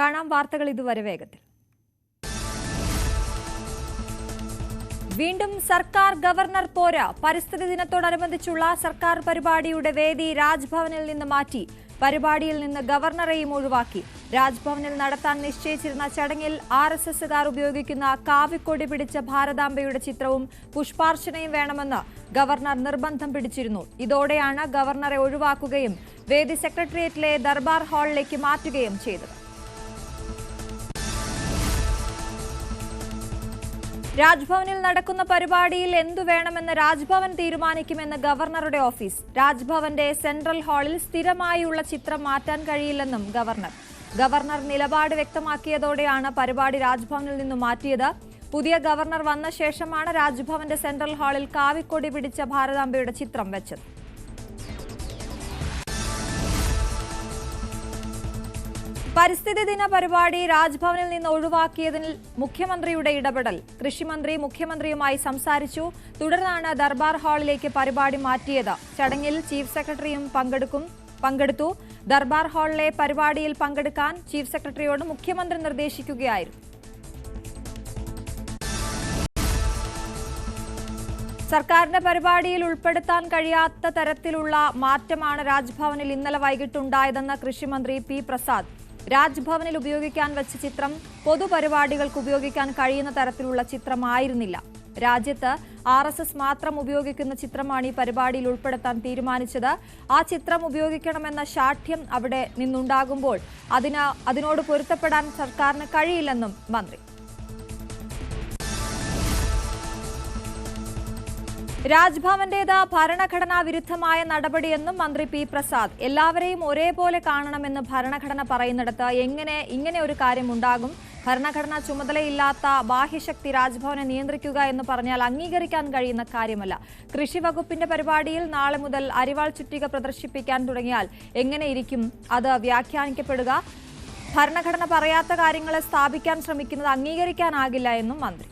കാണാം വാർത്തകൾ ഇതുവരെ വേഗത്തിൽ. വീണ്ടും സർക്കാർ ഗവർണർ പോരാ. പരിസ്ഥിതി ദിനത്തോടനുബന്ധിച്ചുള്ള സർക്കാർ പരിപാടിയുടെ വേദി രാജ്ഭവനിൽ നിന്ന് മാറ്റി. പരിപാടിയിൽ നിന്ന് ഗവർണറെയും ഒഴിവാക്കി. രാജ്ഭവനിൽ നടത്താൻ നിശ്ചയിച്ചിരുന്ന ചടങ്ങിൽ ആർ എസ് എസുകാർ ഉപയോഗിക്കുന്ന കാവിക്കൊടി പിടിച്ച ഭാരതാംബയുടെ ചിത്രവും പുഷ്പാർച്ചനയും വേണമെന്ന് ഗവർണർ നിർബന്ധം പിടിച്ചിരുന്നു. ഇതോടെയാണ് ഗവർണറെ ഒഴിവാക്കുകയും വേദി സെക്രട്ടേറിയറ്റിലെ ദർബാർ ഹാളിലേക്ക് മാറ്റുകയും ചെയ്തത്. രാജ്ഭവനിൽ നടക്കുന്ന പരിപാടിയിൽ എന്തു വേണമെന്ന് രാജ്ഭവൻ തീരുമാനിക്കുമെന്ന് ഗവർണറുടെ ഓഫീസ്. രാജ്ഭവന്റെ സെൻട്രൽ ഹാളിൽ സ്ഥിരമായുള്ള ചിത്രം മാറ്റാൻ കഴിയില്ലെന്നും ഗവർണർ. ഗവർണർ നിലപാട് വ്യക്തമാക്കിയതോടെയാണ് പരിപാടി രാജ്ഭവനിൽ നിന്നും മാറ്റിയത്. പുതിയ ഗവർണർ വന്ന ശേഷമാണ് രാജ്ഭവന്റെ സെൻട്രൽ ഹാളിൽ കാവിക്കൊടി പിടിച്ച ഭാരതാംബയുടെ ചിത്രം വെച്ചത്. പരിസ്ഥിതി ദിന പരിപാടി രാജ്ഭവനിൽ നിന്ന് ഒഴിവാക്കിയതിൽ മുഖ്യമന്ത്രിയുടെ ഇടപെടൽ. കൃഷിമന്ത്രി മുഖ്യമന്ത്രിയുമായി സംസാരിച്ചു. തുടർന്നാണ് ദർബാർ ഹാളിലേക്ക് പരിപാടി മാറ്റിയത്. ചടങ്ങിൽ ചീഫ് സെക്രട്ടറിയും പങ്കെടുക്കും പങ്കെടുത്തു. ദർബാർ ഹാളിലെ പരിപാടിയിൽ പങ്കെടുക്കാൻ ചീഫ് സെക്രട്ടറിയോട് മുഖ്യമന്ത്രി നിർദ്ദേശിക്കുകയായിരുന്നു. സർക്കാരിന്റെ പരിപാടിയിൽ ഉൾപ്പെടുത്താൻ കഴിയാത്ത തരത്തിലുള്ള മാറ്റമാണ് രാജ്ഭവനിൽ ഇന്നലെ വൈകിട്ടുണ്ടായതെന്ന് കൃഷിമന്ത്രി പി പ്രസാദ്. രാജ്ഭവനിൽ ഉപയോഗിക്കാൻ വെച്ച ചിത്രം പൊതുപരിപാടികൾക്ക് ഉപയോഗിക്കാൻ കഴിയുന്ന തരത്തിലുള്ള ചിത്രമായിരുന്നില്ല. രാജ്യത്ത് ആർ എസ് എസ് മാത്രം ഉപയോഗിക്കുന്ന ചിത്രമാണ് ഈ പരിപാടിയിൽ ഉൾപ്പെടുത്താൻ തീരുമാനിച്ചത്. ആ ചിത്രം ഉപയോഗിക്കണമെന്ന ശാഠ്യം അവിടെ നിന്നുണ്ടാകുമ്പോൾ അതിന് അതിനോട് പൊരുത്തപ്പെടാൻ സർക്കാരിന് കഴിയില്ലെന്നും മന്ത്രി. രാജ്ഭവന്റേത് ഭരണഘടനാ വിരുദ്ധമായ നടപടിയെന്നും മന്ത്രി പി പ്രസാദ്. എല്ലാവരെയും ഒരേപോലെ കാണണമെന്ന് ഭരണഘടന പറയുന്നിടത്ത് എങ്ങനെ ഇങ്ങനെ ഒരു കാര്യം ഉണ്ടാകും? ഭരണഘടനാ ചുമതലയില്ലാത്ത ബാഹ്യശക്തി രാജ്ഭവനെ നിയന്ത്രിക്കുക എന്ന് പറഞ്ഞാൽ അംഗീകരിക്കാൻ കഴിയുന്ന കാര്യമല്ല. കൃഷി വകുപ്പിന്റെ പരിപാടിയിൽ നാളെ മുതൽ അരിവാൾ ചുറ്റിക പ്രദർശിപ്പിക്കാൻ തുടങ്ങിയാൽ എങ്ങനെയിരിക്കും അത് വ്യാഖ്യാനിക്കപ്പെടുക. ഭരണഘടന പറയാത്ത കാര്യങ്ങളെ സ്ഥാപിക്കാൻ ശ്രമിക്കുന്നത് അംഗീകരിക്കാനാകില്ല എന്നും മന്ത്രി.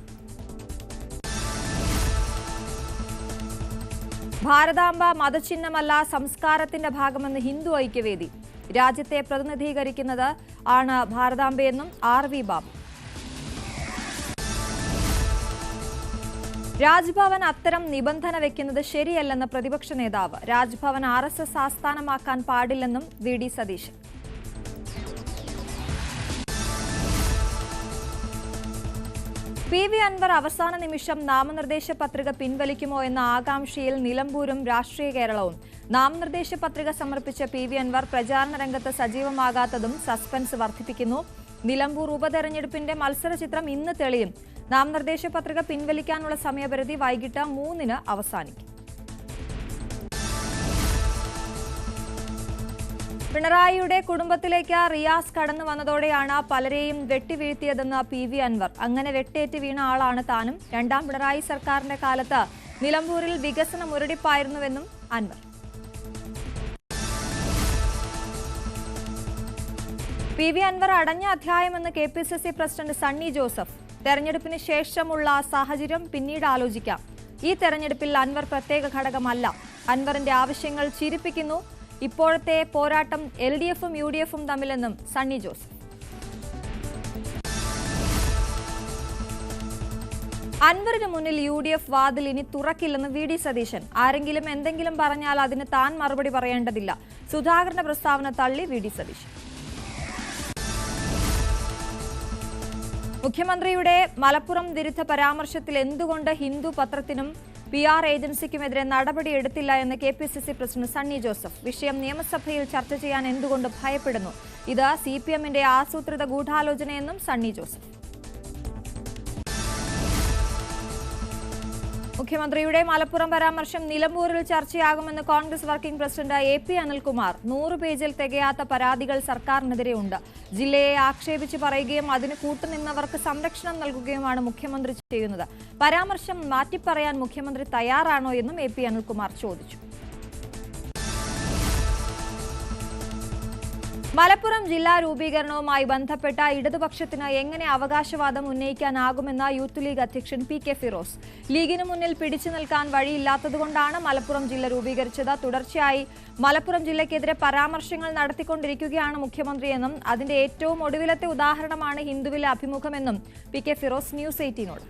ഭാരതാംബ മതചിഹ്നമല്ല സംസ്കാരത്തിന്റെ ഭാഗമെന്ന് ഹിന്ദു ഐക്യവേദി. രാജ്യത്തെ പ്രതിനിധീകരിക്കുന്നത് ആണ് ഭാരതാംബയെന്നും ആർ വി ബാബു. രാജ്ഭവൻ അത്തരം നിബന്ധന വെക്കുന്നത് ശരിയല്ലെന്ന് പ്രതിപക്ഷ നേതാവ്. രാജ്ഭവൻ ആർ എസ് എസ് ആസ്ഥാനമാക്കാൻ പാടില്ലെന്നും V D Satheesan. P V Anvar അവസാന നിമിഷം നാമനിർദ്ദേശ പത്രിക പിൻവലിക്കുമോ എന്ന ആകാംക്ഷയിൽ നിലമ്പൂരും രാഷ്ട്രീയ കേരളവും. നാമനിർദ്ദേശ പത്രിക സമർപ്പിച്ച പി വി അൻവർ പ്രചാരണ രംഗത്ത് സജീവമാകാത്തതും സസ്പെൻസ് വർദ്ധിപ്പിക്കുന്നു. നിലമ്പൂർ ഉപതെരഞ്ഞെടുപ്പിന്റെ മത്സര ചിത്രം ഇന്ന് തെളിയും. നാമനിർദ്ദേശ പത്രിക പിൻവലിക്കാനുള്ള സമയപരിധി വൈകിട്ട് മൂന്നിന് അവസാനിക്കും. പിണറായിയുടെ കുടുംബത്തിലേക്ക് റിയാസ് കടന്നു വന്നതോടെയാണ് പലരെയും വെട്ടിവീഴ്ത്തിയതെന്ന് പി വി അൻവർ. അങ്ങനെ വെട്ടേറ്റ് വീണ ആളാണ് താനും. രണ്ടാം പിണറായി സർക്കാരിന്റെ കാലത്ത് നിലമ്പൂരിൽ വികസന മുരടിപ്പായിരുന്നുവെന്നും അൻവർ. പി വി അൻവർ അടഞ്ഞ അധ്യായമെന്ന് K P C C president Sunny Joseph. തെരഞ്ഞെടുപ്പിന് ശേഷമുള്ള സാഹചര്യം പിന്നീട് ആലോചിക്കാം. ഈ തെരഞ്ഞെടുപ്പിൽ അൻവർ പ്രത്യേക ഘടകമല്ല. അൻവറിന്റെ ആവശ്യങ്ങൾ ചിരിപ്പിക്കുന്നു. ഇപ്പോഴത്തെ പോരാട്ടം എൽ ഡി എഫും യു ഡി എഫും തമ്മിലെന്നും സണ്ണി ജോസ് അൻവറിന് മുന്നിൽ യു ഡി എഫ് വാതിൽ ഇനി തുറക്കില്ലെന്ന് വി ഡി സതീശൻ. ആരെങ്കിലും എന്തെങ്കിലും പറഞ്ഞാൽ അതിന് താൻ മറുപടി പറയേണ്ടതില്ല. സുധാകരന്റെ പ്രസ്താവന തള്ളി വി ഡി സതീശൻ. മുഖ്യമന്ത്രിയുടെ മലപ്പുറം വിരുദ്ധ പരാമർശത്തിൽ എന്തുകൊണ്ട് ഹിന്ദു പത്രത്തിനും പി ആർ ഏജൻസിക്കുമെതിരെ നടപടിയെടുത്തില്ല എന്ന് K P C C president Sunny Joseph. വിഷയം നിയമസഭയിൽ ചർച്ച ചെയ്യാൻ എന്തുകൊണ്ട് ഭയപ്പെടുന്നു? ഇത് സി പി എമ്മിന്റെ ആസൂത്രിത ഗൂഢാലോചനയെന്നും സണ്ണി ജോസഫ്. മുഖ്യമന്ത്രിയുടെ മലപ്പുറം പരാമർശം നിലമ്പൂരിൽ ചർച്ചയാകുമെന്ന് Congress working president A P Anilkumar. നൂറ് പേജിൽ തികയാത്ത പരാതികൾ സർക്കാരിനെതിരെ ഉണ്ട് ജില്ലയെ ആക്ഷേപിച്ച് പറയുകയും അതിന് കൂട്ടുനിന്നവർക്ക് സംരക്ഷണം നൽകുകയുമാണ് മുഖ്യമന്ത്രി ചെയ്യുന്നത്. പരാമർശം മാറ്റിപ്പറയാൻ മുഖ്യമന്ത്രി തയ്യാറാണോ എന്നും എ പി അനിൽകുമാർ ചോദിച്ചു. മലപ്പുറം ജില്ലാ രൂപീകരണവുമായി ബന്ധപ്പെട്ട ഇടതുപക്ഷത്തിന് എങ്ങനെ അവകാശവാദം ഉന്നയിക്കാനാകുമെന്ന യൂത്ത് ലീഗ് അധ്യക്ഷൻ പി കെ ഫിറോസ്. ലീഗിന് മുന്നിൽ പിടിച്ചു നിൽക്കാൻ വഴിയില്ലാത്തതുകൊണ്ടാണ് മലപ്പുറം ജില്ല രൂപീകരിച്ചത്. തുടർച്ചയായി മലപ്പുറം ജില്ലയ്ക്കെതിരെ പരാമർശങ്ങൾ നടത്തിക്കൊണ്ടിരിക്കുകയാണ് മുഖ്യമന്ത്രിയെന്നും അതിന്റെ ഏറ്റവും ഒടുവിലത്തെ ഉദാഹരണമാണ് ഹിന്ദുവിലെ അഭിമുഖമെന്നും പി കെ ഫിറോസ് ന്യൂസ് എയ്റ്റീനോട്.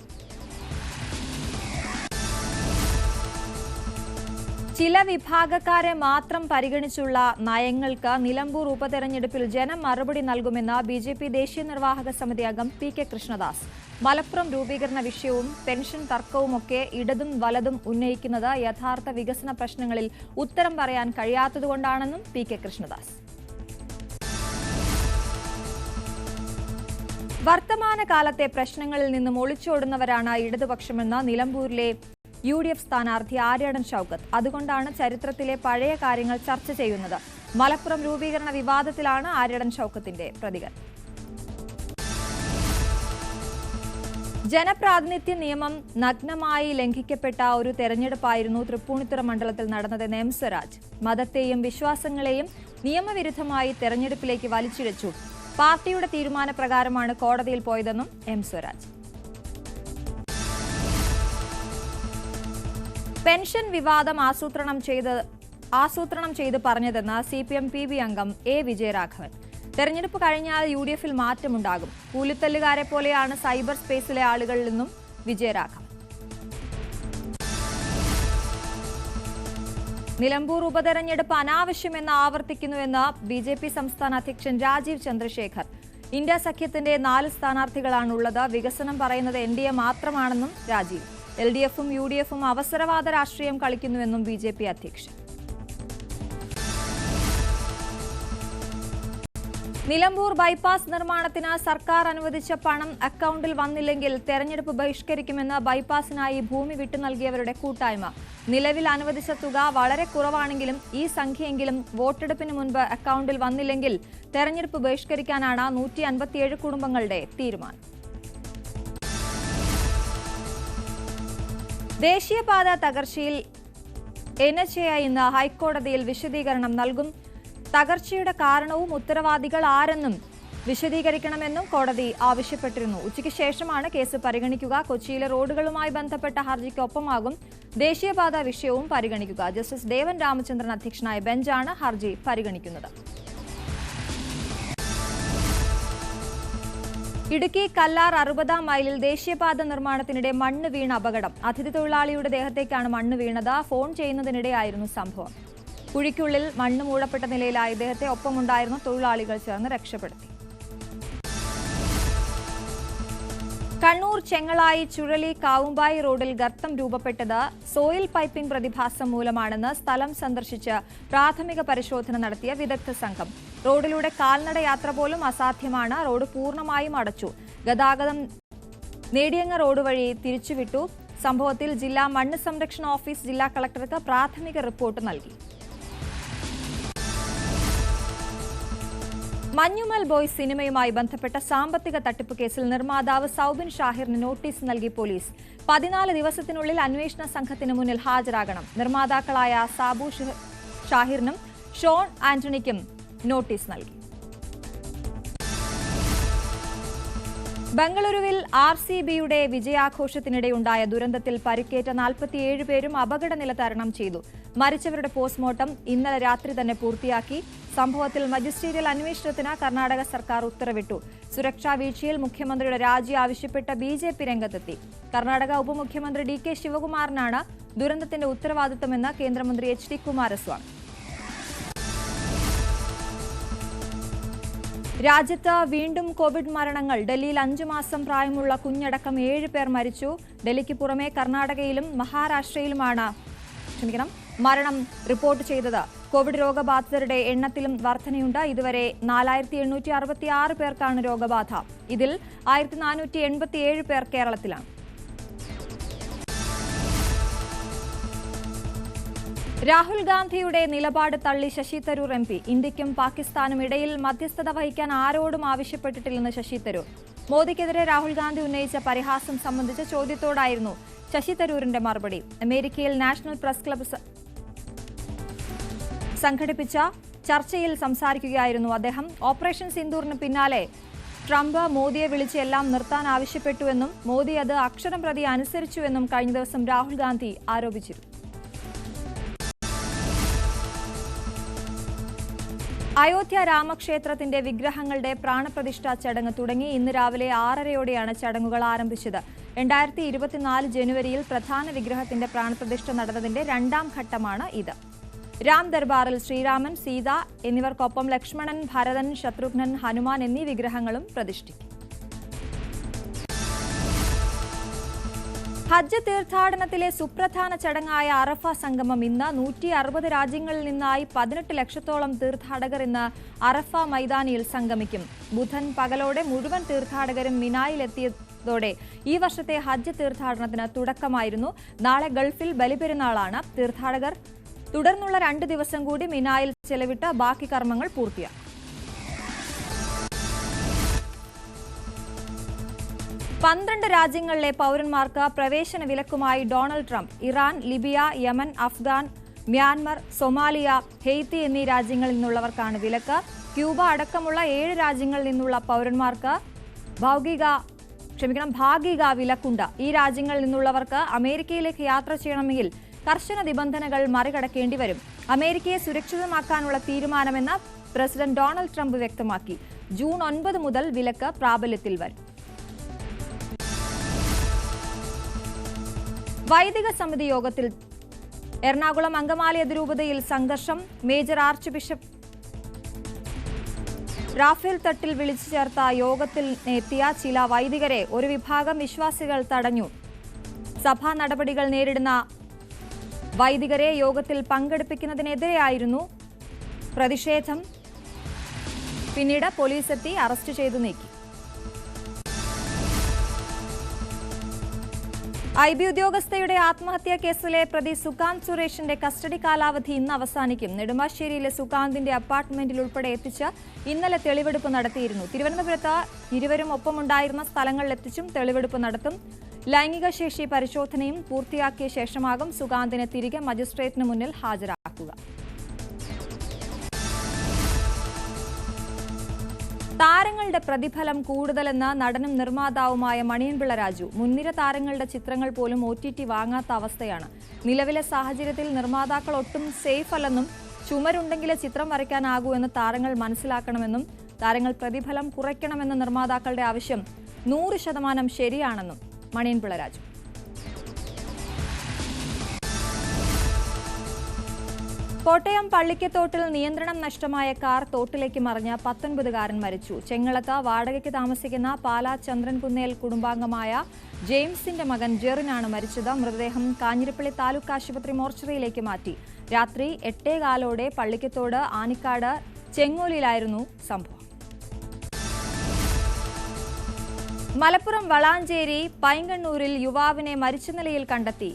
ചില വിഭാഗക്കാരെ മാത്രം പരിഗണിച്ചുള്ള നയങ്ങൾക്ക് നിലമ്പൂർ ഉപതെരഞ്ഞെടുപ്പിൽ ജനം മറുപടി നൽകുമെന്ന് ബി ജെ പി ദേശീയ നിർവാഹക സമിതി അംഗം പി കെ കൃഷ്ണദാസ്. മലപ്പുറം രൂപീകരണ വിഷയവും പെൻഷൻ തർക്കവുമൊക്കെ ഇടതും വലതും ഉന്നയിക്കുന്നത് യഥാർത്ഥ വികസന പ്രശ്നങ്ങളിൽ ഉത്തരം പറയാൻ കഴിയാത്തതുകൊണ്ടാണെന്നും പി കെ കൃഷ്ണദാസ്. വർത്തമാനകാലത്തെ പ്രശ്നങ്ങളിൽ നിന്നും ഒളിച്ചോടുന്നവരാണ് ഇടതുപക്ഷമെന്ന് നിലമ്പൂരിലെ യു ഡി എഫ് സ്ഥാനാർത്ഥി ആര്യാടൻ ഷൌക്കത്ത്. അതുകൊണ്ടാണ് ചരിത്രത്തിലെ പഴയ കാര്യങ്ങൾ ചർച്ച ചെയ്യുന്നത്. മലപ്പുറം രൂപീകരണ വിവാദത്തിലാണ് ആര്യാടൻ ഷൌക്കത്തിന്റെ പ്രതികരണം. ജനപ്രാതിനിധ്യ നിയമം നഗ്നമായി ലംഘിക്കപ്പെട്ട ഒരു തെരഞ്ഞെടുപ്പായിരുന്നു തൃപ്പൂണിത്തുറ മണ്ഡലത്തിൽ നടന്നതെന്ന് എം സ്വരാജ് മതത്തെയും വിശ്വാസങ്ങളെയും നിയമവിരുദ്ധമായി തെരഞ്ഞെടുപ്പിലേക്ക് വലിച്ചിഴച്ചു. പാർട്ടിയുടെ തീരുമാനപ്രകാരമാണ് കോടതിയിൽ പോയതെന്നും എം സ്വരാജ്. പെൻഷൻ വിവാദം ആസൂത്രണം ചെയ്ത് ആസൂത്രണം ചെയ്ത് പറഞ്ഞതെന്ന് C P M P B അംഗം എ വിജയരാഘവൻ. തെരഞ്ഞെടുപ്പ് കഴിഞ്ഞാൽ യു ഡി എഫിൽ മാറ്റമുണ്ടാകും. കൂലിത്തല്ലുകാരെ പോലെയാണ് സൈബർ സ്പേസിലെ ആളുകളിൽ നിന്നും വിജയരാഘവൻ. നിലമ്പൂർ ഉപതെരഞ്ഞെടുപ്പ് അനാവശ്യമെന്ന് ആവർത്തിക്കുന്നുവെന്ന് ബി ജെ പി സംസ്ഥാന അധ്യക്ഷൻ രാജീവ് ചന്ദ്രശേഖർ. ഇന്ത്യ സഖ്യത്തിന്റെ നാല് സ്ഥാനാർത്ഥികളാണുള്ളത്. വികസനം പറയുന്നത് എൻ ഡി എ മാത്രമാണെന്നും രാജീവ്. എൽ ഡി എഫും യു ഡി എഫും അവസരവാദ രാഷ്ട്രീയം കളിക്കുന്നുവെന്നും ബി ജെ പി അധ്യക്ഷൻ. നിലമ്പൂർ ബൈപ്പാസ് നിർമ്മാണത്തിന് സർക്കാർ അനുവദിച്ച പണം അക്കൗണ്ടിൽ വന്നില്ലെങ്കിൽ തെരഞ്ഞെടുപ്പ് ബഹിഷ്കരിക്കുമെന്ന് ബൈപ്പാസിനായി ഭൂമി വിട്ടു നൽകിയവരുടെ കൂട്ടായ്മ. നിലവിൽ അനുവദിച്ച തുക വളരെ കുറവാണെങ്കിലും ഈ സംഖ്യയെങ്കിലും വോട്ടെടുപ്പിന് മുൻപ് അക്കൗണ്ടിൽ വന്നില്ലെങ്കിൽ തെരഞ്ഞെടുപ്പ് ബഹിഷ്കരിക്കാനാണ് നൂറ്റി കുടുംബങ്ങളുടെ തീരുമാനം. ദേശീയപാത തകർച്ചയിൽ എൻ എച്ച് എ ഇന്ന് ഹൈക്കോടതിയിൽ വിശദീകരണം നൽകും. തകർച്ചയുടെ കാരണവും ഉത്തരവാദികൾ ആരെന്നും വിശദീകരിക്കണമെന്നും കോടതി ആവശ്യപ്പെട്ടിരുന്നു. ഉച്ചയ്ക്ക് ശേഷമാണ് കേസ് പരിഗണിക്കുക. കൊച്ചിയിലെ റോഡുകളുമായി ബന്ധപ്പെട്ട ഹർജിക്കൊപ്പമാകും ദേശീയപാത വിഷയവും പരിഗണിക്കുക. ജസ്റ്റിസ് ദേവൻ രാമചന്ദ്രൻ അധ്യക്ഷനായ ബെഞ്ചാണ് ഹർജി പരിഗണിക്കുന്നത്. ഇടുക്കി കല്ലാർ അറുപതാം മൈലിൽ ദേശീയപാത നിർമ്മാണത്തിനിടെ മണ്ണ് വീണ അപകടം. അതിഥി തൊഴിലാളിയുടെ ദേഹത്തേക്കാണ് മണ്ണ് വീണത്. ഫോൺ ചെയ്യുന്നതിനിടെയായിരുന്നു സംഭവം. കുഴിക്കുള്ളിൽ മണ്ണ് മൂടപ്പെട്ട നിലയിലായ. ഇദ്ദേഹത്തെ ഒപ്പമുണ്ടായിരുന്ന തൊഴിലാളികൾ ചേർന്ന് രക്ഷപ്പെടുത്തി. കണ്ണൂർ ചെങ്ങളായി ചുഴലി കാവുമ്പായി റോഡിൽ ഗർത്തം രൂപപ്പെട്ടത് സോയിൽ പൈപ്പിംഗ് പ്രതിഭാസം മൂലമാണെന്ന് സ്ഥലം സന്ദർശിച്ച് പ്രാഥമിക പരിശോധന നടത്തിയ വിദഗ്ധ സംഘം. റോഡിലൂടെ കാൽനട യാത്ര പോലും അസാധ്യമാണ്. റോഡ് പൂർണമായും അടച്ചു. ഗതാഗതം നേടിയങ്ങ റോഡ് വഴി തിരിച്ചുവിട്ടു. സംഭവത്തിൽ ജില്ലാ മണ്ണ് സംരക്ഷണ ഓഫീസ് ജില്ലാ കളക്ടർക്ക് പ്രാഥമിക റിപ്പോർട്ട് നൽകി. മഞ്ഞുമൽ ബോയ് സിനിമയുമായി ബന്ധപ്പെട്ട സാമ്പത്തിക തട്ടിപ്പ് കേസിൽ നിർമ്മാതാവ് സൗബിൻ ഷാഹിറിന് നോട്ടീസ് നൽകി പോലീസ്. പതിനാല് ദിവസത്തിനുള്ളിൽ അന്വേഷണ സംഘത്തിന് മുന്നിൽ ഹാജരാകണം. നിർമ്മാതാക്കളായ സാബു ഷാഹിറിനും ഷോൺ ആന്റണിക്കും നോട്ടീസ് നൽകി. ബംഗളൂരുവിൽ ആർ സി ബിയുടെ വിജയാഘോഷത്തിനിടെയുണ്ടായ ദുരന്തത്തിൽ പരിക്കേറ്റ നാൽപ്പത്തിയേഴ് പേരും അപകടനില തരണം ചെയ്തു. മരിച്ചവരുടെ പോസ്റ്റ്മോർട്ടം ഇന്നലെ രാത്രി തന്നെ പൂർത്തിയാക്കി. സംഭവത്തിൽ മജിസ്ട്രീരിയൽ അന്വേഷണത്തിന് കർണാടക സർക്കാർ ഉത്തരവിട്ടു. സുരക്ഷാ വീഴ്ചയിൽ മുഖ്യമന്ത്രിയുടെ രാജി ആവശ്യപ്പെട്ട ബി ജെ പി രംഗത്തെത്തി. കർണാടക ഉപമുഖ്യമന്ത്രി ഡി കെ ശിവകുമാറിനാണ് ദുരന്തത്തിന്റെ ഉത്തരവാദിത്തമെന്ന് കേന്ദ്രമന്ത്രി എച്ച് ഡി കുമാരസ്വാമി. രാജ്യത്ത് വീണ്ടും കോവിഡ് മരണങ്ങൾ. ഡൽഹിയിൽ അഞ്ചു മാസം പ്രായമുള്ള കുഞ്ഞടക്കം ഏഴ് പേർ മരിച്ചു. ഡൽഹിക്ക് പുറമെ കർണാടകയിലും മഹാരാഷ്ട്രയിലുമാണ്. ക്ഷമിക്കണം. മരണം റിപ്പോർട്ട് ചെയ്തത്. കോവിഡ് രോഗബാധിതരുടെ എണ്ണത്തിലും വർധനയുണ്ട്. ഇതുവരെ നാലായിരത്തി എണ്ണൂറ്റി അറുപത്തി ആറ് പേർക്കാണ് രോഗബാധ. ഇതിൽ ആയിരത്തി നാനൂറ്റി എൺപത്തിയേഴ് പേർ കേരളത്തിലാണ്. രാഹുൽ ഗാന്ധിയുടെ നിലപാട് തള്ളി ശശി തരൂർ എം പി. ഇന്ത്യക്കും പാകിസ്ഥാനും ഇടയിൽ മധ്യസ്ഥത വഹിക്കാൻ ആരോടും ആവശ്യപ്പെട്ടിട്ടില്ലെന്ന് ശശി തരൂർ. മോദിക്കെതിരെ രാഹുൽ ഗാന്ധി ഉന്നയിച്ച പരിഹാസം സംബന്ധിച്ച ചോദ്യത്തോടായിരുന്നു ശശി തരൂരിന്റെ മറുപടി. അമേരിക്കയിൽ നാഷണൽ പ്രസ് ക്ലബ്ബ് സംഘടിപ്പിച്ച ചർച്ചയിൽ സംസാരിക്കുകയായിരുന്നു അദ്ദേഹം. ഓപ്പറേഷൻ സിന്ദൂറിന് പിന്നാലെ ട്രംപ് മോദിയെ വിളിച്ച് എല്ലാം നിർത്താൻ ആവശ്യപ്പെട്ടുവെന്നും മോദി അത് അക്ഷരം പ്രതി അനുസരിച്ചുവെന്നും കഴിഞ്ഞ ദിവസം രാഹുൽ ഗാന്ധി ആരോപിച്ചിരുന്നു. അയോധ്യ രാമക്ഷേത്രത്തിന്റെ വിഗ്രഹങ്ങളുടെ പ്രാണപ്രതിഷ്ഠാ ചടങ്ങ് തുടങ്ങി ഇന്ന് രാവിലെ ആറരയോടെയാണ് ചടങ്ങുകൾ ആരംഭിച്ചത്. രണ്ടായിരത്തി ഇരുപത്തിനാല് ജനുവരിയിൽ പ്രധാന വിഗ്രഹത്തിന്റെ പ്രാണപ്രതിഷ്ഠ നടന്നതിന്റെ രണ്ടാം ഘട്ടമാണ് ഇത്. രാം ദർബാറിൽ ശ്രീരാമൻ സീത എന്നിവർക്കൊപ്പം ലക്ഷ്മണൻ ഭരതൻ ശത്രുഘ്നൻ ഹനുമാൻ എന്നീ വിഗ്രഹങ്ങളും പ്രതിഷ്ഠിക്കും. ഹജ്ജ് തീർത്ഥാടനത്തിലെ സുപ്രധാന ചടങ്ങായ അറഫ സംഗമം ഇന്ന് നൂറ്റി അറുപത് രാജ്യങ്ങളിൽ നിന്നായി പതിനെട്ട് ലക്ഷത്തോളം തീർത്ഥാടകർ ഇന്ന് അറഫ മൈതാനിയിൽ സംഗമിക്കും. ബുധൻ പകലോടെ മുഴുവൻ തീർത്ഥാടകരും മിനായിലെത്തിയതോടെ ഈ വർഷത്തെ ഹജ്ജ് തീർത്ഥാടനത്തിന് തുടക്കമായിരുന്നു. നാളെ ഗൾഫിൽ ബലിപെരുന്നാളാണ്. തീർത്ഥാടകർ തുടർന്നുള്ള രണ്ട് ദിവസം കൂടി മിനായിൽ ചെലവിട്ട് ബാക്കി കർമ്മങ്ങൾ പൂർത്തിയാക്കും. പന്ത്രണ്ട് രാജ്യങ്ങളിലെ പൗരന്മാർക്ക് പ്രവേശന വിലക്കുമായി Donald Trump Iran Libya Yemen Afghan Myanmar Somalia Haiti എന്നീ രാജ്യങ്ങളിൽ നിന്നുള്ളവർക്കാണ് വിലക്ക്. ക്യൂബ അടക്കമുള്ള ഏഴ് രാജ്യങ്ങളിൽ നിന്നുള്ള പൗരന്മാർക്ക് ഭൗഗിക ക്ഷമിക്കണം ഭാഗിക വിലക്കുണ്ട്. ഈ രാജ്യങ്ങളിൽ നിന്നുള്ളവർക്ക് അമേരിക്കയിലേക്ക് യാത്ര ചെയ്യണമെങ്കിൽ കർശന നിബന്ധനകൾ മറികടക്കേണ്ടി വരും. അമേരിക്കയെ സുരക്ഷിതമാക്കാനുള്ള തീരുമാനമെന്ന് പ്രസിഡന്റ് ഡൊണാൾഡ് ട്രംപ് വ്യക്തമാക്കി. ജൂൺ ഒൻപത് മുതൽ വിലക്ക് പ്രാബല്യത്തിൽ വരും. വൈദിക സമിതി യോഗത്തിൽ എറണാകുളം അങ്കമാലി അതിരൂപതയിൽ സംഘർഷം major archbishop Rafale Thattil വിളിച്ചു ചേർത്ത യോഗത്തിൽ എത്തിയ ചില വൈദികരെ ഒരു വിഭാഗം വിശ്വാസികൾ തടഞ്ഞു. സഭാ നടപടികൾ നേരിടുന്ന വൈദികരെ യോഗത്തിൽ പങ്കെടുപ്പിക്കുന്നതിനെതിരെയായിരുന്നു പ്രതിഷേധം. പിന്നീട് പോലീസ് എത്തി അറസ്റ്റ് ചെയ്തു നീക്കി. ഐ ബി ഉദ്യോഗസ്ഥയുടെ ആത്മഹത്യാ കേസിലെ പ്രതി സുകാന്ത് സുരേഷിന്റെ കസ്റ്റഡി കാലാവധി ഇന്ന് അവസാനിക്കും. നെടുമ്പാശ്ശേരിയിലെ സുകാന്തിന്റെ അപ്പാർട്ട്മെന്റിൽ ഉൾപ്പെടെ എത്തിച്ച് ഇന്നലെ തെളിവെടുപ്പ് നടത്തിയിരുന്നു. തിരുവനന്തപുരത്ത് ഇരുവരും ഒപ്പമുണ്ടായിരുന്ന സ്ഥലങ്ങളിലെത്തിച്ചും തെളിവെടുപ്പ് നടത്തും. ലൈംഗിക ശേഷി പരിശോധനയും പൂർത്തിയാക്കിയ ശേഷമാകും സുകാന്തിനെ തിരികെ മജിസ്ട്രേറ്റിന് മുന്നിൽ ഹാജരാക്കുക. താരങ്ങളുടെ പ്രതിഫലം കൂടുതലെന്ന് നടനും നിർമ്മാതാവുമായ മണിയൻപിള്ള രാജു മുൻനിര താരങ്ങളുടെ ചിത്രങ്ങൾ പോലും ഒ ടി ടി വാങ്ങാത്ത അവസ്ഥയാണ്. നിലവിലെ സാഹചര്യത്തിൽ നിർമ്മാതാക്കൾ ഒട്ടും സേഫ് അല്ലെന്നും ചുമരുണ്ടെങ്കിലേ ചിത്രം വരയ്ക്കാനാകൂ എന്ന് താരങ്ങൾ മനസ്സിലാക്കണമെന്നും താരങ്ങൾ പ്രതിഫലം കുറയ്ക്കണമെന്ന നിർമ്മാതാക്കളുടെ ആവശ്യം നൂറ് ശതമാനം ശരിയാണെന്നും മണിയൻപിള്ള രാജു. കോട്ടയം പള്ളിക്കത്തോട്ടിൽ നിയന്ത്രണം നഷ്ടമായ കാർ തോട്ടിലേക്ക് മറിഞ്ഞ പത്തൊൻപതുകാരൻ മരിച്ചു. ചെങ്ങളത്ത് വാടകയ്ക്ക് താമസിക്കുന്ന പാലാ ചന്ദ്രൻകുന്നേൽ കുടുംബാംഗമായ ജെയിംസിന്റെ മകൻ ജെറിനാണ് മരിച്ചത്. മൃതദേഹം കാഞ്ഞിരപ്പള്ളി താലൂക്ക് ആശുപത്രി മോർച്ചറിയിലേക്ക് മാറ്റി. രാത്രി എട്ടേകാലോടെ പള്ളിക്കത്തോട് ആനിക്കാട് ചെങ്ങോലിയിലായിരുന്നു സംഭവം. മലപ്പുറം വളാഞ്ചേരി പൈങ്കണ്ണൂരിൽ യുവാവിനെ മരിച്ച നിലയിൽ കണ്ടെത്തി.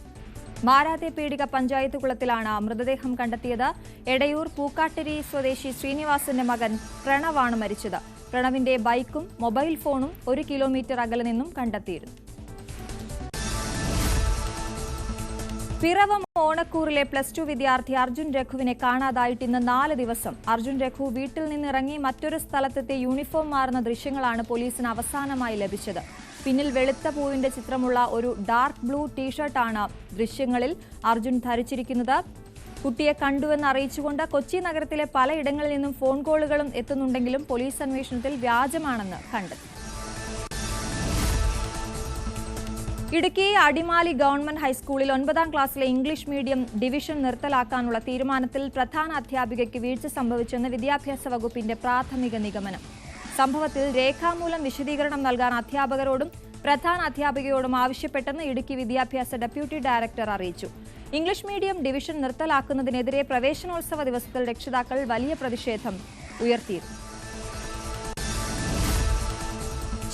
മാരാതെ പീടിക പഞ്ചായത്ത് കുളത്തിലാണ് മൃതദേഹം കണ്ടെത്തിയത്. എടയൂർ പൂക്കാട്ടിരി സ്വദേശി ശ്രീനിവാസന്റെ മകൻ പ്രണവാണ് മരിച്ചത്. പ്രണവിന്റെ ബൈക്കും മൊബൈൽ ഫോണും ഒരു കിലോമീറ്റർ അകലെ നിന്നും കണ്ടെത്തിയിരുന്നു. പിറവം ഓണക്കൂറിലെ പ്ലസ് ടു വിദ്യാർത്ഥി അർജുൻ രഘുവിനെ കാണാതായിട്ട് ഇന്ന് നാല് ദിവസം. അർജുൻ രഘു വീട്ടിൽ നിന്നിറങ്ങി മറ്റൊരു സ്ഥലത്തെത്തി യൂണിഫോം മാറുന്ന ദൃശ്യങ്ങളാണ് പോലീസിന് അവസാനമായി ലഭിച്ചത്. പിന്നിൽ വെളുത്ത പൂവിന്റെ ചിത്രമുള്ള ഒരു ഡാർക്ക് ബ്ലൂ ടീഷർട്ടാണ് ദൃശ്യങ്ങളിൽ അർജുൻ ധരിച്ചിരിക്കുന്നത്. കുട്ടിയെ കണ്ടുവെന്ന് അറിയിച്ചുകൊണ്ട് കൊച്ചി നഗരത്തിലെ പലയിടങ്ങളിൽ നിന്നും ഫോൺ കോളുകളും എത്തുന്നുണ്ടെങ്കിലും പോലീസ് അന്വേഷണത്തിൽ വ്യാജമാണെന്ന് കണ്ടെത്തി. ഇടുക്കി അടിമാലി ഗവൺമെന്റ് ഹൈസ്കൂളിൽ ഒൻപതാം ക്ലാസ്സിലെ ഇംഗ്ലീഷ് മീഡിയം ഡിവിഷൻ നിർത്തലാക്കാനുള്ള തീരുമാനത്തിൽ പ്രധാന അധ്യാപികയ്ക്ക് വീഴ്ച സംഭവിച്ചെന്ന് വിദ്യാഭ്യാസ വകുപ്പിന്റെ പ്രാഥമിക നിഗമനം. സംഭവത്തിൽ രേഖാമൂലം വിശദീകരണം നൽകാൻ അധ്യാപകരോടും പ്രധാന അധ്യാപികയോടും ആവശ്യപ്പെട്ടെന്ന് ഇടുക്കി വിദ്യാഭ്യാസ ഡെപ്യൂട്ടി ഡയറക്ടർ അറിയിച്ചു. ഇംഗ്ലീഷ് മീഡിയം ഡിവിഷൻ നിർത്തലാക്കുന്നതിനെതിരെ പ്രവേശനോത്സവ ദിവസത്തിൽ രക്ഷിതാക്കൾ വലിയ പ്രതിഷേധം ഉയർത്തിയിരുന്നു.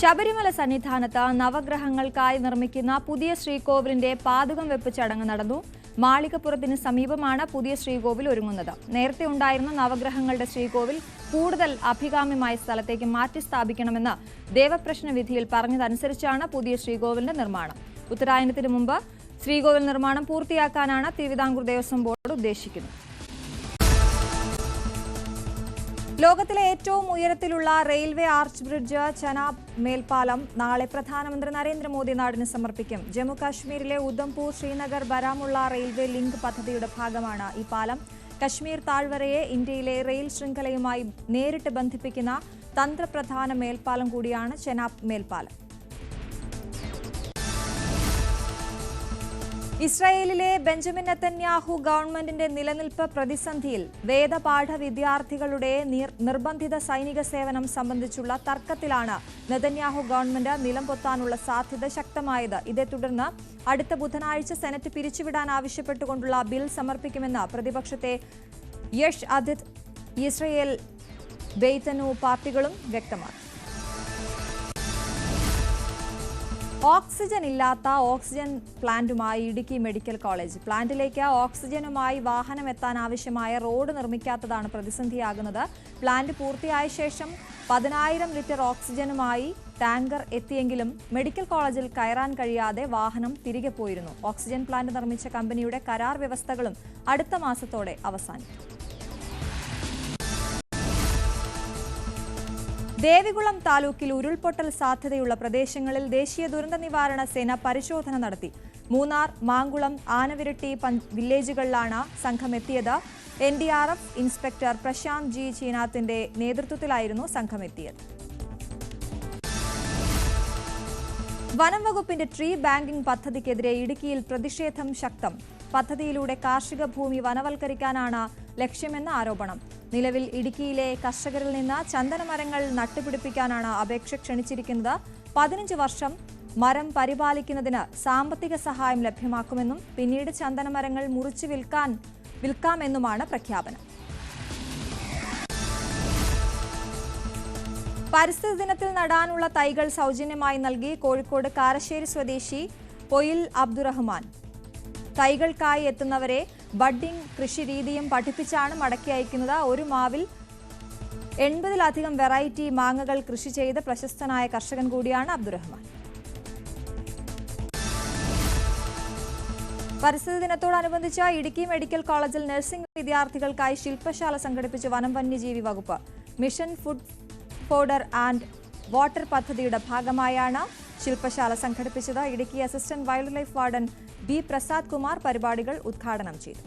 ശബരിമല സന്നിധാനത്ത് നവഗ്രഹങ്ങൾക്കായി നിർമ്മിക്കുന്ന പുതിയ ശ്രീകോവിലിന്റെ പാതുകം വെപ്പ് ചടങ്ങ് നടന്നു. മാളികപ്പുറത്തിന് സമീപമാണ് പുതിയ ശ്രീകോവിൽ ഒരുങ്ങുന്നത്. നേരത്തെ ഉണ്ടായിരുന്ന നവഗ്രഹങ്ങളുടെ ശ്രീകോവിൽ കൂടുതൽ അഭികാമ്യമായ സ്ഥലത്തേക്ക് മാറ്റി സ്ഥാപിക്കണമെന്ന് ദേവപ്രശ്ന വിധിയിൽ പറഞ്ഞതനുസരിച്ചാണ് പുതിയ ശ്രീകോവിലിന്റെ നിർമ്മാണം. ഉത്തരായനത്തിന് മുമ്പ് ശ്രീകോവിൽ നിർമ്മാണം പൂർത്തിയാക്കാനാണ് തിരുവിതാംകൂർ ദേവസ്വം ബോർഡ് ഉദ്ദേശിക്കുന്നത്. ലോകത്തിലെ ഏറ്റവും ഉയരത്തിലുള്ള റെയിൽവേ ആർച്ച് ബ്രിഡ്ജ് ചനാബ് മേൽപ്പാലം നാളെ പ്രധാനമന്ത്രി നരേന്ദ്രമോദി നാടിന് സമർപ്പിക്കും. ജമ്മു കാശ്മീരിലെ ശ്രീനഗർ ബരാമുള്ള റെയിൽവേ ലിങ്ക് പദ്ധതിയുടെ ഭാഗമാണ് ഈ പാലം. കശ്മീർ താഴ്വരയെ ഇന്ത്യയിലെ റെയിൽ ശൃംഖലയുമായി നേരിട്ട് ബന്ധിപ്പിക്കുന്ന തന്ത്രപ്രധാന മേൽപ്പാലം കൂടിയാണ് ചെനാബ് മേൽപ്പാലം. ഇസ്രായേലിലെ ബെഞ്ചമിൻ നെതന്യാഹു ഗവൺമെന്റിന്റെ നിലനിൽപ്പ് പ്രതിസന്ധിയിൽ വേദപാഠ വിദ്യാർത്ഥികളുടെ നിർബന്ധിത സൈനിക സേവനം സംബന്ധിച്ചുള്ള തർക്കത്തിലാണ് നെതന്യാഹു ഗവൺമെന്റ് നിലംപൊത്താനുള്ള സാധ്യത ശക്തമായത്. ഇതേ തുടർന്ന് അടുത്ത ബുധനാഴ്ച സെനറ്റ് പിരിച്ചുവിടാൻ ആവശ്യപ്പെട്ടുകൊണ്ടുള്ള ബിൽ സമർപ്പിക്കുമെന്ന് പ്രതിപക്ഷത്തെ യഷ് അദിത് ഇസ്രയേൽ ബെയ്തനു പാർട്ടികളും വ്യക്തമാക്കി. ഓക്സിജൻ ഇല്ലാത്ത ഓക്സിജൻ പ്ലാന്റുമായി ഇടുക്കി മെഡിക്കൽ കോളേജ്. പ്ലാന്റിലേക്ക് ഓക്സിജനുമായി വാഹനം എത്താൻ ആവശ്യമായ റോഡ് നിർമ്മിക്കാത്തതാണ് പ്രതിസന്ധിയാകുന്നത്. പ്ലാന്റ് പൂർത്തിയായ ശേഷം പതിനായിരം ലിറ്റർ ഓക്സിജനുമായി ടാങ്കർ എത്തിയെങ്കിലും മെഡിക്കൽ കോളേജിൽ കയറാൻ കഴിയാതെ വാഹനം തിരികെ പോയിരുന്നു. ഓക്സിജൻ പ്ലാന്റ് നിർമ്മിച്ച കമ്പനിയുടെ കരാർ വ്യവസ്ഥകളും അടുത്ത മാസത്തോടെ അവസാനിക്കും. ദേവികുളം താലൂക്കിൽ ഉരുൾപൊട്ടൽ സാധ്യതയുള്ള പ്രദേശങ്ങളിൽ ദേശീയ ദുരന്ത നിവാരണ സേന പരിശോധന നടത്തി. മൂന്നാർ മാങ്കുളം ആനവിരട്ടി വില്ലേജുകളിലാണ് സംഘം എത്തിയത്. N D R F inspector Prashanth G ചീനാത്തിന്റെ നേതൃത്വത്തിലായിരുന്നു സംഘമെത്തിയത് വനം വകുപ്പിന്റെ ട്രീ ബാങ്കിംഗ് പദ്ധതിക്കെതിരെ ഇടുക്കിയിൽ പ്രതിഷേധം ശക്തം. പദ്ധതിയിലൂടെ കാർഷിക ഭൂമി വനവൽക്കരിക്കാനാണ് ലക്ഷ്യമെന്ന ആരോപണം. നിലവിൽ ഇടുക്കിയിലെ കർഷകരിൽ നിന്ന് ചന്ദനമരങ്ങൾ നട്ടുപിടിപ്പിക്കാനാണ് അപേക്ഷ ക്ഷണിച്ചിരിക്കുന്നത്. പതിനഞ്ച് വർഷം മരം പരിപാലിക്കുന്നതിന് സാമ്പത്തിക സഹായം ലഭ്യമാക്കുമെന്നും പിന്നീട് ചന്ദനമരങ്ങൾ മുറിച്ചു വിൽക്കാൻ വിൽക്കാമെന്നുമാണ് പ്രഖ്യാപനം. പരിസ്ഥിതി ദിനത്തിൽ നടാനുള്ള തൈകൾ സൗജന്യമായി നൽകി കോഴിക്കോട് കാരശ്ശേരി സ്വദേശി പൊയിൽ അബ്ദുറഹ്മാൻ. തൈകൾക്കായി എത്തുന്നവരെ ബഡ്ഡിംഗ് കൃഷി രീതിയും പഠിപ്പിച്ചാണ് മടക്കി അയക്കുന്നത്. ഒരു മാവിൽ എൺപതിലധികം വെറൈറ്റി മാങ്ങകൾ കൃഷി ചെയ്ത് പ്രശസ്തനായ കർഷകൻ കൂടിയാണ് അബ്ദുറഹ്മാൻ. പരിസ്ഥിതി ദിനത്തോടനുബന്ധിച്ച് ഇടുക്കി മെഡിക്കൽ കോളേജിൽ നഴ്സിംഗ് വിദ്യാർത്ഥികൾക്കായി ശില്പശാല സംഘടിപ്പിച്ച് വനം വന്യജീവി വകുപ്പ്. Mission food fodder and water പദ്ധതിയുടെ ഭാഗമായാണ് ശില്പശാല സംഘടിപ്പിച്ചത് Idukki assistant wildlife warden B Prasad Kumar പരിപാടികൾ ഉദ്ഘാടനം ചെയ്തു.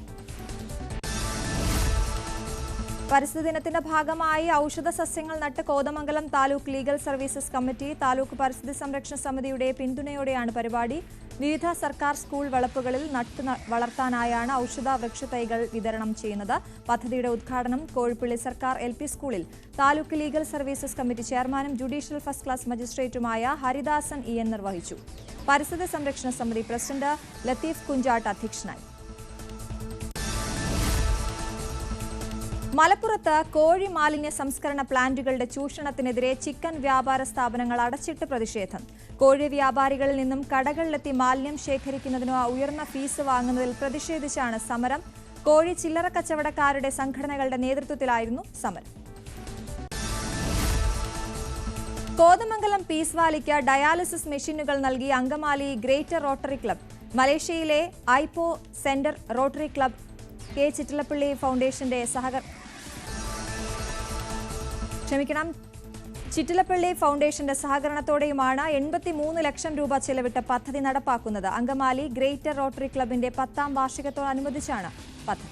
പരിസ്ഥിതി ദിനത്തിന്റെ ഭാഗമായി ഔഷധ സസ്യങ്ങൾ നട്ട് Kothamangalam taluk legal services committee taluk പരിസ്ഥിതി സംരക്ഷണ സമിതിയുടെ പിന്തുണയോടെയാണ് പരിപാടി വിവിധ സർക്കാർ സ്കൂൾ വളപ്പുകളിൽ നട്ട് വളർത്താനായാണ് ഔഷധ വൃക്ഷത്തൈകൾ വിതരണം ചെയ്യുന്നത്. പദ്ധതിയുടെ ഉദ്ഘാടനം കോഴിപ്പള്ളി സർക്കാർ എൽ സ്കൂളിൽ. താലൂക്ക് ലീഗൽ സർവീസസ് കമ്മിറ്റി ചെയർമാനും ജുഡീഷ്യൽ ഫസ്റ്റ് ക്ലാസ് മജിസ്ട്രേറ്റുമായ ഹരിദാസൻ ഇ എൻ നിർവഹിച്ചു. പരിസ്ഥിതി സംരക്ഷണ സമിതി പ്രസിഡന്റ് ലത്തീഫ് കുഞ്ചാട്ട് അധ്യക്ഷനായി. മലപ്പുറത്ത് കോഴി മാലിന്യ സംസ്കരണ പ്ലാന്റുകളുടെ ചൂഷണത്തിനെതിരെ ചിക്കൻ വ്യാപാര സ്ഥാപനങ്ങൾ അടച്ചിട്ട് പ്രതിഷേധം. കോഴി വ്യാപാരികളിൽ നിന്നും കടകളിലെത്തി മാലിന്യം ശേഖരിക്കുന്നതിനോ ഉയർന്ന ഫീസ് വാങ്ങുന്നതിൽ പ്രതിഷേധിച്ചാണ് സമരം. കോഴി ചില്ലറ കച്ചവടക്കാരുടെ സംഘടനകളുടെ നേതൃത്വത്തിലായിരുന്നു സമരം. കോതമംഗലം പീസ് വാലിക്ക് ഡയാലിസിസ് മെഷീനുകൾ നൽകി അങ്കമാലി ഗ്രേറ്റർ റോട്ടറി ക്ലബ്. മലേഷ്യയിലെ Ipoh centre rotary club K Chittilappilly ഫൗണ്ടേഷന്റെ സഹകരണം ക്ഷമിക്കണം. ചിറ്റിലപ്പള്ളി ഫൗണ്ടേഷന്റെ സഹകരണത്തോടെയുമാണ് എൺപത്തിമൂന്ന് ലക്ഷം രൂപ ചെലവിട്ട് പദ്ധതി നടപ്പാക്കുന്നത്. അങ്കമാലി ഗ്രേറ്റർ റോട്ടറി ക്ലബിന്റെ പത്താം വാർഷികത്തോടനുബന്ധിച്ചാണ് പദ്ധതി.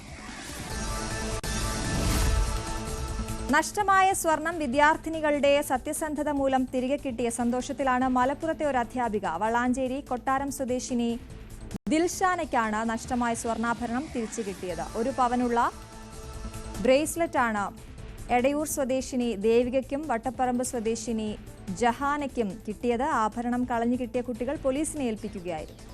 നഷ്ടമായ സ്വർണം വിദ്യാർത്ഥിനികളുടെ സത്യസന്ധത മൂലം തിരികെ കിട്ടിയ സന്തോഷത്തിലാണ് മലപ്പുറത്തെ ഒരു അധ്യാപിക. വളാഞ്ചേരി കൊട്ടാരം സ്വദേശിനി ദിൽഷാനയ്ക്കാണ് നഷ്ടമായ സ്വർണാഭരണം തിരിച്ചു കിട്ടിയത്. ഒരു പവനുള്ള ബ്രേസ്ലെറ്റ് ആണ് എടയൂർ സ്വദേശിനി ദേവികയ്ക്കും വട്ടപ്പറമ്പ് സ്വദേശിനി ജഹാനയ്ക്കും കിട്ടിയത് ആഭരണം കളഞ്ഞു കിട്ടിയ കുട്ടികൾ പോലീസിനെ ഏൽപ്പിക്കുകയായിരുന്നു.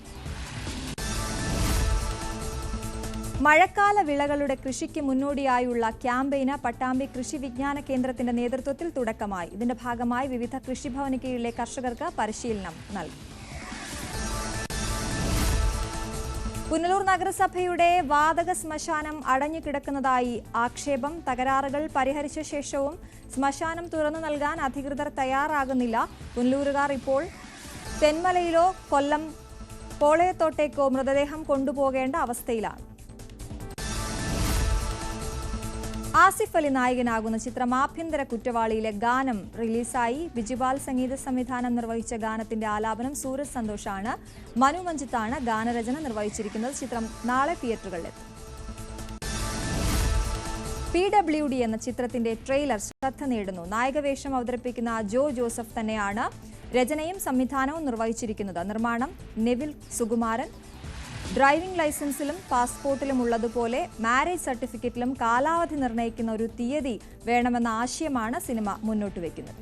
മഴക്കാല വിളകളുടെ കൃഷിക്ക് മുന്നോടിയായുള്ള ക്യാമ്പയിന് പട്ടാമ്പി കൃഷി വിജ്ഞാന കേന്ദ്രത്തിന്റെ നേതൃത്വത്തിൽ തുടക്കമായി. ഇതിന്റെ ഭാഗമായി വിവിധ കൃഷിഭവന് കീഴിലെ കർഷകർക്ക് പരിശീലനം നൽകി. പുനലൂർ നഗരസഭയുടെ വാതക ശ്മശാനം അടഞ്ഞുകിടക്കുന്നതായി ആക്ഷേപം തകരാറുകൾ പരിഹരിച്ച ശേഷവും ശ്മശാനം തുറന്നു നൽകാൻ അധികൃതർ തയ്യാറാകുന്നില്ല. പുനലൂരുകാർ ഇപ്പോൾ തെന്മലയിലോ കൊല്ലം പോളയത്തോട്ടേക്കോ മൃതദേഹം കൊണ്ടുപോകേണ്ട അവസ്ഥയിലാണ്. ആസിഫ് അലി നായകനാകുന്ന ചിത്രം ആഭ്യന്തര കുറ്റവാളിയിലെ ഗാനം റിലീസായി. ബിജുപാൽ സംഗീത സംവിധാനം നിർവഹിച്ച ഗാനത്തിന്റെ ആലാപനം സൂരജ് സന്തോഷാണ്. മനു മഞ്ജിത്താണ് ഗാനരചന നിർവഹിച്ചിരിക്കുന്നത്. ചിത്രം നാളെ തിയേറ്ററുകളിലെത്തും. പി ഡബ്ല്യു ഡി എന്ന ചിത്രത്തിന്റെ ട്രെയിലർ ശ്രദ്ധ നേടുന്നു. നായകവേഷം അവതരിപ്പിക്കുന്ന ജോ ജോസഫ് തന്നെയാണ് രചനയും സംവിധാനവും നിർവഹിച്ചിരിക്കുന്നത്. നിർമ്മാണം നെവിൽ സുകുമാരൻ ഡ്രൈവിംഗ് ലൈസൻസിലും പാസ്പോർട്ടിലും ഉള്ളതുപോലെ മാരേജ് സർട്ടിഫിക്കറ്റിലും കാലാവധി നിർണയിക്കുന്ന ഒരു തീയതി വേണമെന്ന ആശയമാണ് സിനിമ മുന്നോട്ട് വയ്ക്കുന്നത്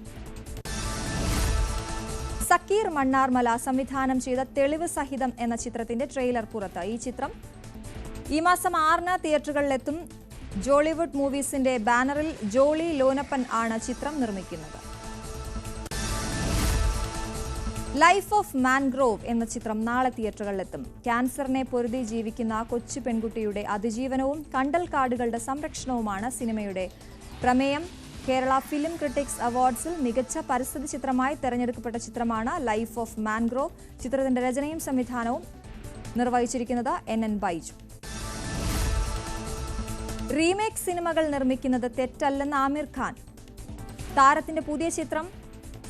സക്കീർ മണ്ണാർമല സംവിധാനം ചെയ്ത തെളിവ് സഹിതം എന്ന ചിത്രത്തിന്റെ ട്രെയിലർ പുറത്ത്. ഈ ചിത്രം ഈ മാസം ആറിന് തിയേറ്ററുകളിലെത്തും. ജോളിവുഡ് മൂവീസിന്റെ ബാനറിൽ ജോളി ലോനപ്പൻ ആണ് ചിത്രം നിർമ്മിക്കുന്നത്. ലൈഫ് ഓഫ് മാൻഗ്രോവ് എന്ന ചിത്രം നാളെ തിയേറ്ററുകളിലെത്തും. ക്യാൻസറിനെ പൊരുതി ജീവിക്കുന്ന കൊച്ചു പെൺകുട്ടിയുടെ അതിജീവനവും കണ്ടൽ കാടുകളുടെ സംരക്ഷണവുമാണ് സിനിമയുടെ പ്രമേയം. കേരള ഫിലിം ക്രിട്ടിക്സ് അവാർഡ്സിൽ മികച്ച പരിസ്ഥിതി ചിത്രമായി തെരഞ്ഞെടുക്കപ്പെട്ട ചിത്രമാണ് ലൈഫ് ഓഫ് മാൻഗ്രോവ് ചിത്രത്തിന്റെ രചനയും സംവിധാനവും നിർവഹിച്ചിരിക്കുന്നത് എൻ എൻ ബൈജു റീമേക്ക് സിനിമകൾ നിർമ്മിക്കുന്നത് തെറ്റല്ലെന്ന് ആമിർ ഖാൻ. താരത്തിന്റെ പുതിയ ചിത്രം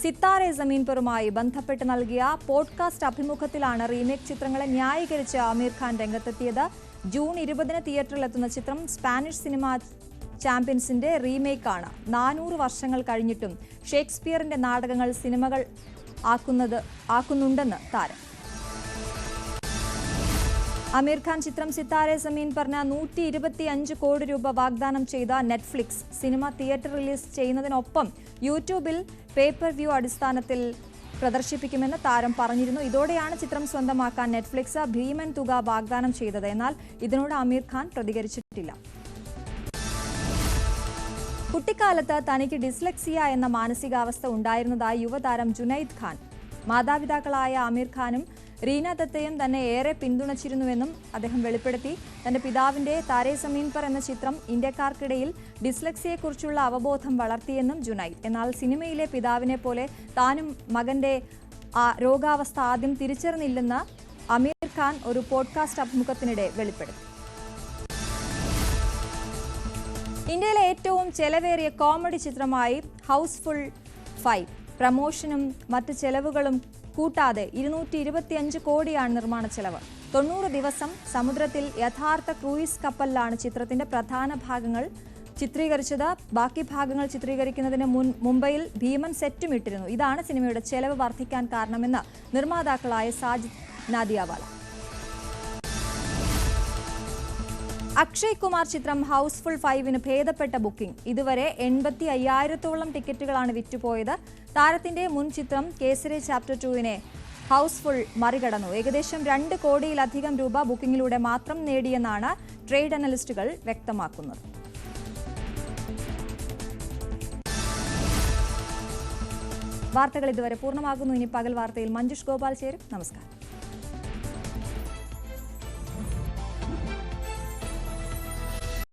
സിത്താരെ സമീൻ പെറുമായി ബന്ധപ്പെട്ട് നൽകിയ പോഡ്കാസ്റ്റ് അഭിമുഖത്തിലാണ് റീമേക്ക് ചിത്രങ്ങളെ ന്യായീകരിച്ച് ആമീർ ഖാൻ രംഗത്തെത്തിയത്. ജൂൺ ഇരുപതിന് തിയേറ്ററിലെത്തുന്ന ചിത്രം സ്പാനിഷ് സിനിമ ചാമ്പ്യൻസിന്റെ റീമേക്കാണ്. നാനൂറ് വർഷങ്ങൾ കഴിഞ്ഞിട്ടും ഷേക്സ്പിയറിന്റെ നാടകങ്ങൾ സിനിമകൾ ആക്കുന്നത് ആക്കുന്നുണ്ടെന്ന് താരം. അമീർ ഖാൻ ചിത്രം സിത്താരെ സമീൻ പറഞ്ഞ നൂറ്റി ഇരുപത്തി അഞ്ച് കോടി രൂപ വാഗ്ദാനം ചെയ്ത നെറ്റ്ഫ്ലിക്സ് സിനിമ തിയേറ്റർ റിലീസ് ചെയ്യുന്നതിനൊപ്പം യൂട്യൂബിൽ പേപ്പർ വ്യൂ അടിസ്ഥാനത്തിൽ പ്രദർശിപ്പിക്കുമെന്ന് താരം പറഞ്ഞിരുന്നു. ഇതോടെയാണ് ചിത്രം സ്വന്തമാക്കാൻ നെറ്റ്ഫ്ലിക്സ് ഭീമൻ തുക വാഗ്ദാനം ചെയ്തത്. എന്നാൽ ഇതിനോട് അമീർ ഖാൻ പ്രതികരിച്ചിട്ടില്ല. കുട്ടിക്കാലത്ത് തനിക്ക് ഡിസ്ലെക്സിയ എന്ന മാനസികാവസ്ഥ ഉണ്ടായിരുന്നതായി യുവതാരം ജുനൈദ് ഖാൻ മാതാപിതാക്കളായ അമീർ ഖാനും റീന ദത്തയും തന്നെ ഏറെ പിന്തുണച്ചിരുന്നുവെന്നും അദ്ദേഹം വെളിപ്പെടുത്തി. തന്റെ പിതാവിന്റെ താരേ സമീൻ എന്ന ചിത്രം ഇന്ത്യക്കാർക്കിടയിൽ ഡിസ്ലക്സിയെക്കുറിച്ചുള്ള അവബോധം വളർത്തിയെന്നും ജുനൈദ്. എന്നാൽ സിനിമയിലെ പിതാവിനെ പോലെ താനും മകന്റെ രോഗാവസ്ഥ ആദ്യം തിരിച്ചറിഞ്ഞില്ലെന്ന് അമീർ ഖാൻ ഒരു പോഡ്കാസ്റ്റ് അഭിമുഖത്തിനിടെ വെളിപ്പെടുത്തി. ഇന്ത്യയിലെ ഏറ്റവും ചെലവേറിയ കോമഡി ചിത്രമായി ഹൗസ്ഫുൾ ഫൈവ് പ്രമോഷനും മറ്റ് ചെലവുകളും കൂട്ടാതെ ഇരുന്നൂറ്റി ഇരുപത്തിയഞ്ച് കോടിയാണ് നിർമ്മാണ ചെലവ്. തൊണ്ണൂറ് ദിവസം സമുദ്രത്തിൽ യഥാർത്ഥ ക്രൂയിസ് കപ്പലിലാണ് ചിത്രത്തിന്റെ പ്രധാന ഭാഗങ്ങൾ ചിത്രീകരിച്ചത്. ബാക്കി ഭാഗങ്ങൾ ചിത്രീകരിക്കുന്നതിന് മുൻ മുംബൈയിൽ ഭീമൻ സെറ്റും ഇട്ടിരുന്നു. ഇതാണ് സിനിമയുടെ ചെലവ് വർദ്ധിക്കാൻ കാരണമെന്ന് നിർമ്മാതാക്കളായ സാജിദ് നാദിയാവാല. അക്ഷയ് കുമാർ ചിത്രം ഹൗസ്ഫുൾ ഫൈവിന് ഭേദപ്പെട്ട ബുക്കിംഗ്. ഇതുവരെ എൺപത്തി അയ്യായിരത്തോളം ടിക്കറ്റുകളാണ് വിറ്റുപോയത്. താരത്തിന്റെ മുൻ ചിത്രം കേസരി ചാപ്റ്റർ ടുവിനെ ഹൗസ്ഫുൾ മറികടന്നു. ഏകദേശം രണ്ട് കോടിയിലധികം രൂപ ബുക്കിംഗിലൂടെ മാത്രം നേടിയെന്നാണ് ട്രേഡ് അനലിസ്റ്റുകൾ വ്യക്തമാക്കുന്നത്. വാർത്തകൾ ഇതുവരെ പൂർണമാകുന്നു. ഇനി പകൽ വാർത്തയിൽ മഞ്ജുഷ് ഗോപാൽ ചേരും. നമസ്കാരം.